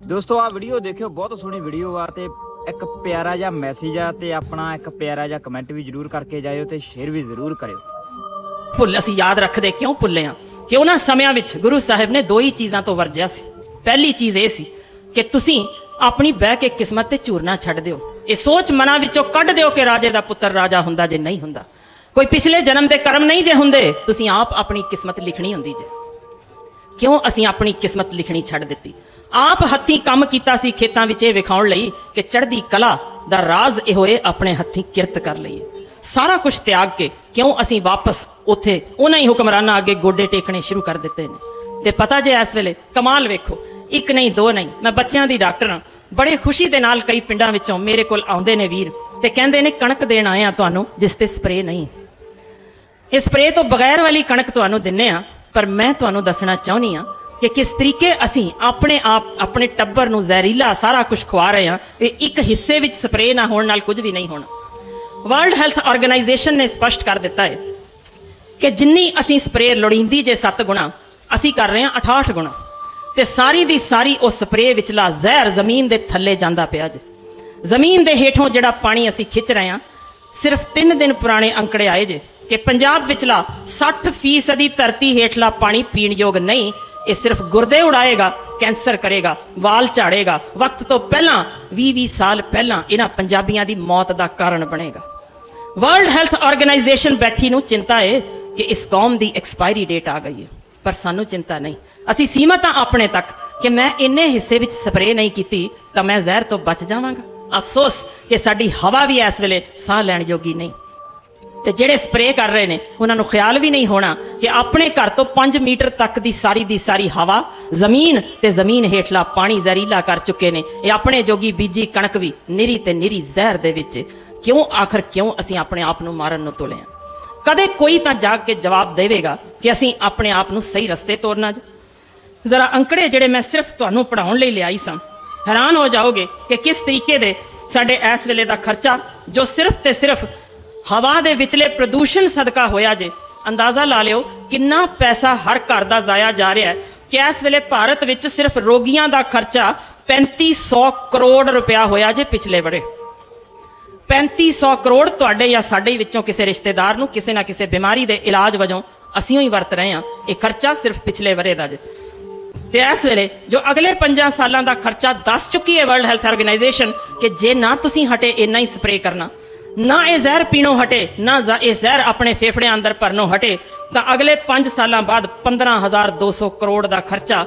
ਦੋਸਤੋ ਆ ਵੀਡੀਓ ਦੇਖਿਓ, ਬਹੁਤ ਸੋਹਣੀ ਵੀਡੀਓ ਆ ਤੇ ਇੱਕ ਪਿਆਰਾ ਜਿਹਾ ਮੈਸੇਜ ਆ ਤੇ ਆਪਣਾ ਇੱਕ ਪਿਆਰਾ ਜਿਹਾ ਕਮੈਂਟ ਵੀ ਜਰੂਰ ਕਰਕੇ ਜਾਇਓ ਤੇ ਸ਼ੇਅਰ ਵੀ ਜ਼ਰੂਰ ਕਰਿਓ। ਭੁੱਲ ਅਸੀਂ ਯਾਦ ਰੱਖਦੇ ਕਿਉਂ ਭੁੱਲੇ ਆ? ਕਿ ਉਹਨਾਂ ਸਮਿਆਂ ਵਿੱਚ ਗੁਰੂ ਸਾਹਿਬ ਨੇ ਦੋ ਹੀ ਚੀਜ਼ਾਂ ਤੋਂ ਵਰਜਿਆ ਸੀ। ਪਹਿਲੀ ਚੀਜ਼ ਇਹ ਸੀ ਕਿ ਤੁਸੀਂ ਆਪਣੀ ਬਹਿ ਕੇ ਕਿਸਮਤ ਤੇ ਚੂਰਨਾ ਛੱਡ ਦਿਓ। ਇਹ ਸੋਚ ਮਨਾਂ ਵਿੱਚੋਂ ਕੱਢ ਦਿਓ ਕਿ ਰਾਜੇ ਦਾ ਪੁੱਤਰ ਰਾਜਾ ਹੁੰਦਾ ਜੇ ਨਹੀਂ ਹੁੰਦਾ। ਕੋਈ ਪਿਛਲੇ ਜਨਮ ਦੇ ਕਰਮ ਨਹੀਂ ਜੇ ਹੁੰਦੇ, ਤੁਸੀਂ ਆਪ ਆਪਣੀ ਕਿਸਮਤ ਲਿਖਣੀ ਹੁੰਦੀ ਜੇ। ਕਿਉਂ ਅਸੀਂ ਆਪਣੀ ਕਿਸਮਤ ਲਿਖਣੀ ਛੱਡ ਦਿੱਤੀ? ਆਪ ਹੱਥੀਂ ਕੰਮ ਕੀਤਾ ਸੀ ਖੇਤਾਂ ਵਿੱਚ ਇਹ ਵਿਖਾਉਣ ਲਈ ਕਿ ਚੜ੍ਹਦੀ ਕਲਾ ਦਾ ਰਾਜ਼ ਇਹ ਹੋਏ ਆਪਣੇ ਹੱਥੀਂ ਕਿਰਤ ਕਰ ਲਈਏ। ਸਾਰਾ ਕੁਝ ਤਿਆਗ ਕੇ ਕਿਉਂ ਅਸੀਂ ਵਾਪਸ ਉੱਥੇ ਉਹਨਾਂ ਹੀ ਹੁਕਮਰਾਨਾਂ ਅੱਗੇ ਗੋਡੇ ਟੇਕਣੇ ਸ਼ੁਰੂ ਕਰ ਦਿੱਤੇ ਨੇ? ਤੇ ਪਤਾ ਜੇ ਇਸ ਵੇਲੇ ਕਮਾਲ ਵੇਖੋ, ਇੱਕ ਨਹੀਂ, ਦੋ ਨਹੀਂ, ਮੈਂ ਬੱਚਿਆਂ ਦੀ ਡਾਕਟਰ ਹਾਂ। ਬੜੇ ਖੁਸ਼ੀ ਦੇ ਨਾਲ ਕਈ ਪਿੰਡਾਂ ਵਿੱਚੋਂ ਮੇਰੇ ਕੋਲ ਆਉਂਦੇ ਨੇ ਵੀਰ ਤੇ ਕਹਿੰਦੇ ਨੇ, ਕਣਕ ਦੇਣ ਆਏ ਆ ਤੁਹਾਨੂੰ ਜਿਸ ਤੇ ਸਪਰੇ ਨਹੀਂ ਇਹ ਸਪਰੇ ਤੋਂ ਬਗੈਰ ਵਾਲੀ ਕਣਕ ਤੁਹਾਨੂੰ ਦਿੰਨੇ ਆ ਪਰ ਮੈਂ ਤੁਹਾਨੂੰ ਦੱਸਣਾ ਚਾਹੁੰਦੀ ਆ ਕਿ ਕਿਸ ਤਰੀਕੇ ਅਸੀਂ ਆਪਣੇ ਆਪ, ਆਪਣੇ ਟੱਬਰ ਨੂੰ ਜ਼ਹਿਰੀਲਾ ਸਾਰਾ ਕੁਝ ਖਵਾ ਰਹੇ ਹਾਂ, ਇਹ ਇੱਕ ਹਿੱਸੇ ਵਿੱਚ ਸਪਰੇਅ ਨਾ ਹੋਣ ਨਾਲ ਕੁਝ ਵੀ ਨਹੀਂ ਹੋਣਾ। ਵਰਲਡ ਹੈਲਥ ਆਰਗੇਨਾਈਜੇਸ਼ਨ ਨੇ ਸਪਸ਼ਟ ਕਰ ਦਿੱਤਾ ਹੈ ਕਿ ਜਿੰਨੀ ਅਸੀਂ ਸਪਰੇਅ ਲੋੜੀਂਦੀ ਜੇ 7 ਗੁਣਾ, ਅਸੀਂ ਕਰ ਰਹੇ ਹਾਂ 68 ਗੁਣਾ। ਤੇ ਸਾਰੀ ਦੀ ਸਾਰੀ ਉਹ ਸਪਰੇਅ ਵਿਚਲਾ ਜ਼ਹਿਰ ਜ਼ਮੀਨ ਦੇ ਥੱਲੇ ਜਾਂਦਾ ਪਿਆ ਜੇ। ਜ਼ਮੀਨ ਦੇ ਹੇਠੋਂ ਜਿਹੜਾ ਪਾਣੀ ਅਸੀਂ ਖਿੱਚ ਰਹੇ ਹਾਂ, ਸਿਰਫ 3 ਦਿਨ ਪੁਰਾਣੇ ਅੰਕੜੇ ਆਏ ਜੇ ਕਿ ਪੰਜਾਬ ਵਿਚਲਾ 60% ਫੀਸਦੀ ਧਰਤੀ ਹੇਠਲਾ ਪਾਣੀ ਪੀਣ ਯੋਗ ਨਹੀਂ ਇਹ ਸਿਰਫ ਗੁਰਦੇ ਉਡਾਏਗਾ, ਕੈਂਸਰ ਕਰੇਗਾ, ਵਾਲ ਝਾੜੇਗਾ। ਵਕਤ ਤੋਂ ਪਹਿਲਾਂ 20-20 ਸਾਲ ਪਹਿਲਾਂ ਇਹਨਾਂ ਪੰਜਾਬੀਆਂ ਦੀ ਮੌਤ ਦਾ ਕਾਰਨ ਬਣੇਗਾ। ਵਰਲਡ ਹੈਲਥ ਆਰਗੇਨਾਈਜੇਸ਼ਨ ਬੈਠੀ ਨੂੰ ਚਿੰਤਾ ਹੈ ਕਿ ਇਸ ਕੌਮ ਦੀ ਐਕਸਪਾਇਰੀ ਡੇਟ ਆ ਗਈ ਹੈ ਪਰ ਸਾਨੂੰ ਚਿੰਤਾ ਨਹੀਂ। ਅਸੀਂ ਸੀਮਤ ਹਾਂ ਆਪਣੇ ਤੱਕ ਕਿ ਮੈਂ ਇੰਨੇ ਹਿੱਸੇ ਵਿੱਚ ਸਪਰੇਅ ਨਹੀਂ ਕੀਤੀ, ਤਾਂ ਮੈਂ ਜ਼ਹਿਰ ਤੋਂ ਬਚ ਜਾਵਾਂਗਾ। ਅਫਸੋਸ ਕਿ ਸਾਡੀ ਹਵਾ ਵੀ ਇਸ ਵੇਲੇ ਸਾਹ ਲੈਣ ਯੋਗੀ ਨਹੀਂ। ਤੇ ਜਿਹੜੇ ਸਪਰੇਅ ਕਰ ਰਹੇ ਨੇ, ਉਹਨਾਂ ਨੂੰ ਖਿਆਲ ਵੀ ਨਹੀਂ ਹੋਣਾ ਕਿ ਆਪਣੇ ਘਰ ਤੋਂ 5 ਮੀਟਰ ਤੱਕ ਦੀ ਸਾਰੀ ਦੀ ਸਾਰੀ ਹਵਾ, ਜ਼ਮੀਨ ਤੇ ਜ਼ਮੀਨ ਹੇਠਲਾ ਪਾਣੀ ਜ਼ਹਿਰੀਲਾ ਕਰ ਚੁੱਕੇ ਨੇ। ਇਹ ਆਪਣੇ ਜੋਗੀ ਬੀਜੀ ਕਣਕ ਵੀ ਨਿਰੀ ਤੇ ਨਿਰੀ ਜ਼ਹਿਰ ਦੇ ਵਿੱਚ। ਕਿਉਂ, ਆਖਰ ਕਿਉਂ ਅਸੀਂ ਆਪਣੇ ਆਪ ਨੂੰ ਮਾਰਨ ਨੂੰ ਤੁਲੇ ਹਾਂ ਕਦੇ ਕੋਈ ਤਾਂ ਜਾਗ ਕੇ ਜਵਾਬ ਦੇਵੇਗਾ ਕਿ ਅਸੀਂ ਆਪਣੇ ਆਪ ਨੂੰ ਸਹੀ ਰਸਤੇ ਤੋਰਨਾ ਜੀ। ਜ਼ਰਾ ਅੰਕੜੇ ਜਿਹੜੇ ਮੈਂ ਸਿਰਫ ਤੁਹਾਨੂੰ ਪੜਾਉਣ ਲਈ ਲਿਆਈ ਸਾਂ, ਹੈਰਾਨ ਹੋ ਜਾਓਗੇ ਕਿ ਕਿਸ ਤਰੀਕੇ ਦੇ ਸਾਡੇ ਇਸ ਵੇਲੇ ਦਾ ਖਰਚਾ, ਜੋ ਸਿਰਫ ਤੇ ਸਿਰਫ ਹਵਾ ਦੇ ਵਿਚਲੇ ਪ੍ਰਦੂਸ਼ਣ ਸਦਕਾ ਹੋਇਆ ਜੇ। ਅੰਦਾਜ਼ਾ ਲਾ ਲਿਓ ਕਿੰਨਾ ਪੈਸਾ ਹਰ ਘਰ ਦਾ ਜ਼ਾਇਆ ਜਾ ਰਿਹਾ ਹੈ। ਕਿ ਇਸ ਵੇਲੇ ਭਾਰਤ ਵਿੱਚ ਸਿਰਫ ਰੋਗੀਆਂ ਦਾ ਖਰਚਾ 3500 ਕਰੋੜ ਰੁਪਇਆ ਹੋਇਆ ਜੇ ਪਿਛਲੇ ਬੜੇ 3500 ਕਰੋੜ ਤੁਹਾਡੇ ਜਾਂ ਸਾਡੇ ਵਿੱਚੋਂ ਕਿਸੇ ਰਿਸ਼ਤੇਦਾਰ ਨੂੰ, ਕਿਸੇ ਨਾ ਕਿਸੇ ਬਿਮਾਰੀ ਦੇ ਇਲਾਜ ਵਜੋਂ ਅਸੀਂ ਹੀ ਵਰਤ ਰਹੇ ਹਾਂ। ਇਹ ਖਰਚਾ ਸਿਰਫ ਪਿਛਲੇ ਵਰੇ ਦਾ ਜੇ। ਤੇ ਇਸ ਵੇਲੇ ਜੋ ਅਗਲੇ 5 ਸਾਲਾਂ ਦਾ ਖਰਚਾ ਦੱਸ ਚੁੱਕੀ ਹੈ ਵਰਲਡ ਹੈਲਥ ਆਰਗੇਨਾਈਜੇਸ਼ਨ ਕਿ ਜੇ ਨਾ ਤੁਸੀਂ ਹਟੇ, ਇੰਨਾ ਹੀ ਸਪਰੇ ਕਰਨਾ। ਨਾ ਇਹ ਜ਼ਹਿਰ ਪੀਣੋਂ ਹਟੇ, ਨਾ ਇਹ ਜ਼ਹਿਰ ਆਪਣੇ ਫੇਫੜਿਆਂ ਅੰਦਰ ਭਰਨੋਂ ਹਟੇ, ਤਾਂ ਅਗਲੇ 5 ਸਾਲਾਂ ਬਾਅਦ 15200 ਕਰੋੜ ਦਾ ਖਰਚਾ